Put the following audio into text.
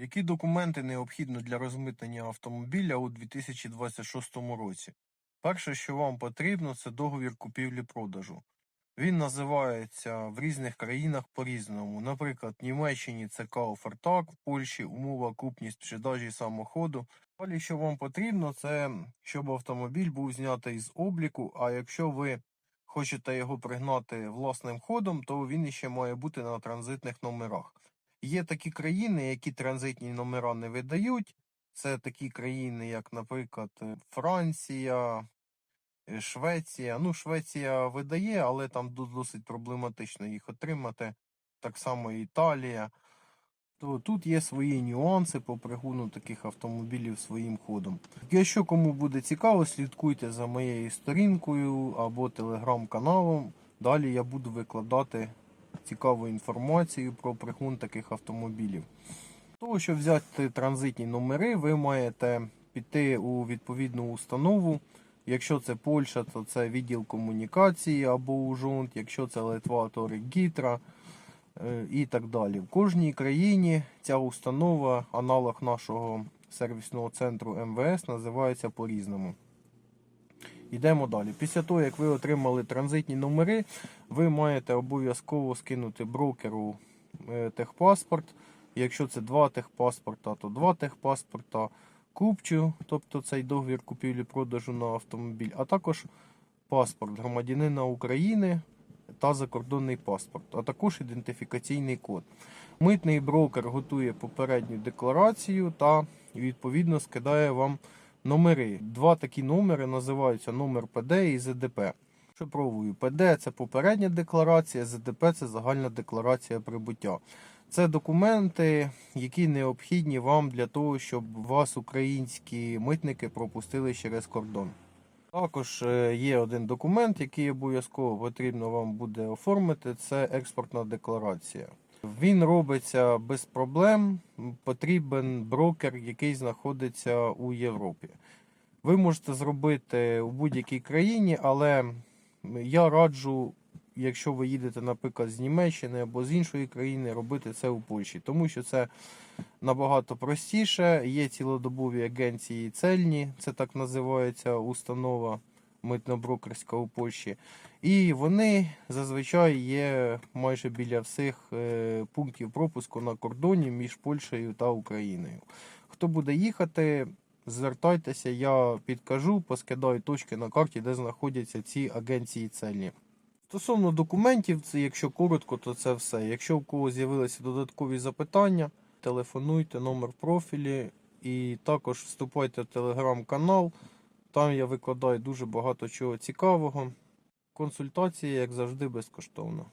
Які документи необхідно для розмитнення автомобіля у 2026 році? Перше, що вам потрібно, це договір купівлі-продажу. Він називається в різних країнах по-різному. Наприклад, в Німеччині це Кауфертак, в Польщі умова крупність продажі самоходу. Далі, що вам потрібно, це щоб автомобіль був знятий з обліку. А якщо ви хочете його пригнати власним ходом, то він ще має бути на транзитних номерах. Є такі країни, які транзитні номера не видають. Це такі країни, як, наприклад, е, Франція, е, Швеція. Ну, Швеція видає, але там досить проблематично їх отримати. Так само Італія. То тут є свої нюанси по пригону таких автомобілів своїм ходом. Якщо кому буде цікаво, слідкуйте за моєю сторінкою або телеграм-каналом. Далі я буду викладати цікаву інформацію про пригон таких автомобілів. Для того, щоб взяти транзитні номери, ви маєте піти у відповідну установу. Якщо це Польща, то це відділ комунікації або УЖОНТ, якщо це Литва, то Регітра е, і так далі. В кожній країні ця установа, аналог нашого сервісного центру МВС, називається по-різному. Йдемо далі. Після того, як ви отримали транзитні номери, ви маєте обов'язково скинути брокеру е, техпаспорт. Якщо це два техпаспорта, то два техпаспорта, купчу, тобто цей договір купівлі-продажу на автомобіль, а також паспорт громадянина України та закордонний паспорт, а також ідентифікаційний код. Митний брокер готує попередню декларацію та відповідно скидає вам номери. Два такі номери називаються номер ПД і ЗДП. Шифровую. ПД це попередня декларація, ЗДП це загальна декларація прибуття. Це документи, які необхідні вам для того, щоб вас українські митники пропустили через кордон. Також е, є один документ, який обов'язково потрібно вам буде оформити. Це експортна декларація. Він робиться без проблем. Потрібен брокер, який знаходиться у Європі. Ви можете зробити у будь-якій країні, але я раджу, якщо ви їдете, наприклад, з Німеччини або з іншої країни, робити це у Польщі, тому що це набагато простіше. Є цілодобові агенції цельні, це так називається установа митно-брокерська у Польщі. І вони зазвичай є майже біля всіх е, пунктів пропуску на кордоні між Польщею та Україною. Хто буде їхати, звертайтеся, я підкажу, поскидаю точки на карті, де знаходяться ці агенції цельні. Стосовно документів, це якщо коротко, то це все. Якщо у когось з'явилися додаткові запитання, телефонуйте, номер профілі і також вступайте в телеграм-канал. Там я викладаю дуже багато чого цікавого. Консультація, як завжди, безкоштовна.